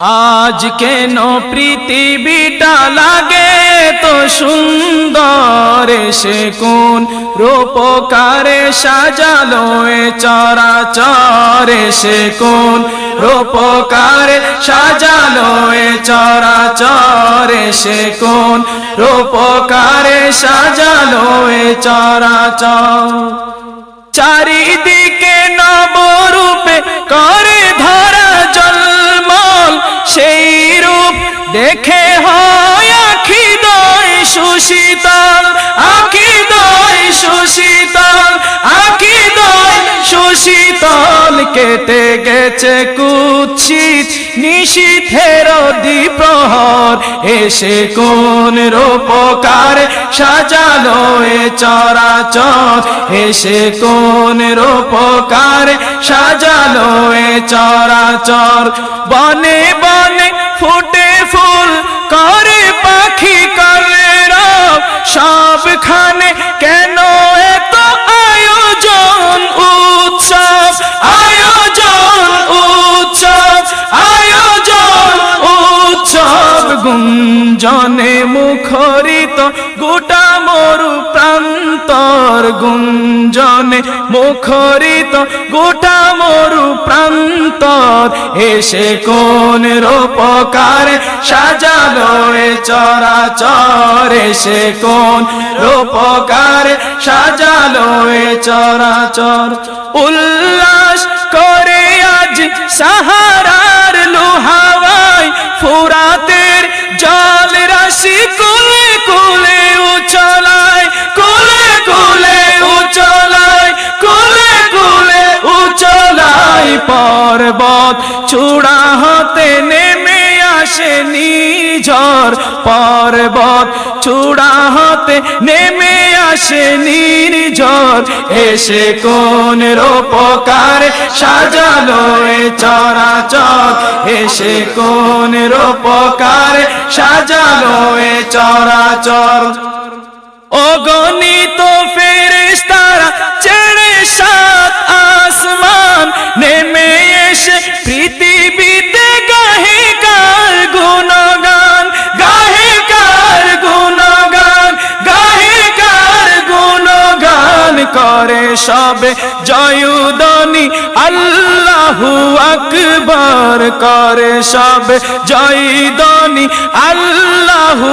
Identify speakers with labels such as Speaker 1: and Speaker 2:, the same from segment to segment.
Speaker 1: আজ কেন পৃথিবীটা লাগে তো সুন্দর? সে কোন রূপকারে সাজালো এ চরাচরে? সে কোন রূপকারে সাজালো এ চরাচরে? সে কোন রূপকারে সাজালো এ চরাচর? চারিদিকে নবরূপে সুশীতল আখি দয় সুশীতল আখি দয় সুশীতল, কেটে গেছে কুৎসিত নিশীথের দ্বীপ্রহর এসে কোন রূপকার সাজালো এ চরাচর। এসে কোন রূপকার সাজালো এ চরাচর। বনে বনে ফুটে গুঞ্জনে মুখরিত গোটা মরু প্রান্তর গুঞ্জনে মুখরিত গোটা মরু প্রান্তর এসে কোন রূপকার সাজালো চরাচর, এসে কোন রূপকার সাজালো চরাচর। উল্লাস করে আজ সাহারার পর্বত চূড়া হতে নেমে আসে নিঝর পর্বত চূড়া হতে নেমে আসে নির্ঝর এসে কোন রূপকার সাজালো চরাচর। এসে কোন রূপকার সাজালো চরাচর। অগণিত এসে পৃথিবীতে গাহে কার গুণগান? গাহে কার গুণগান? গাহে কার গুণগান করে সবে জয়ুদনি আল্লাহু আকবার করে সবে জয়দনি আল্লাহু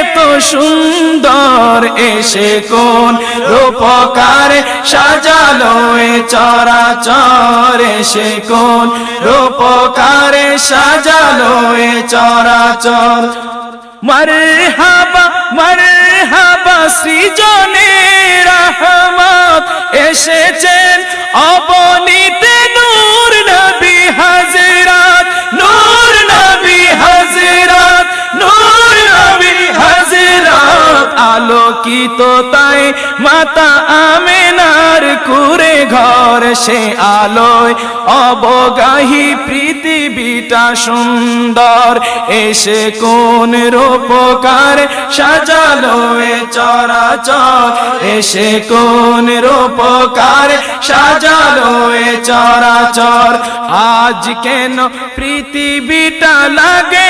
Speaker 1: এত সুন্দর এসে কোন রূপকার সাজালো এ চরাচর এসে কোন রূপকার সাজালো এ চরাচর। মরহাবা মরহাবা সৃজনে রহমত এসেছেন অবনীতে তাই মাতা আমেনার কুরে ঘর সে আলোয় অবগাহী পৃথিবীটা সুন্দর। এসে কোন রূপকার সাজালো এ চরাচর। এসে কোন রূপকার সাজালো এ চরাচর। আজ কেন পৃথিবীটা লাগে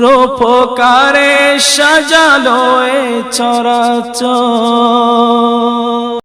Speaker 1: রূপকারে সাজালো এ চরাচর।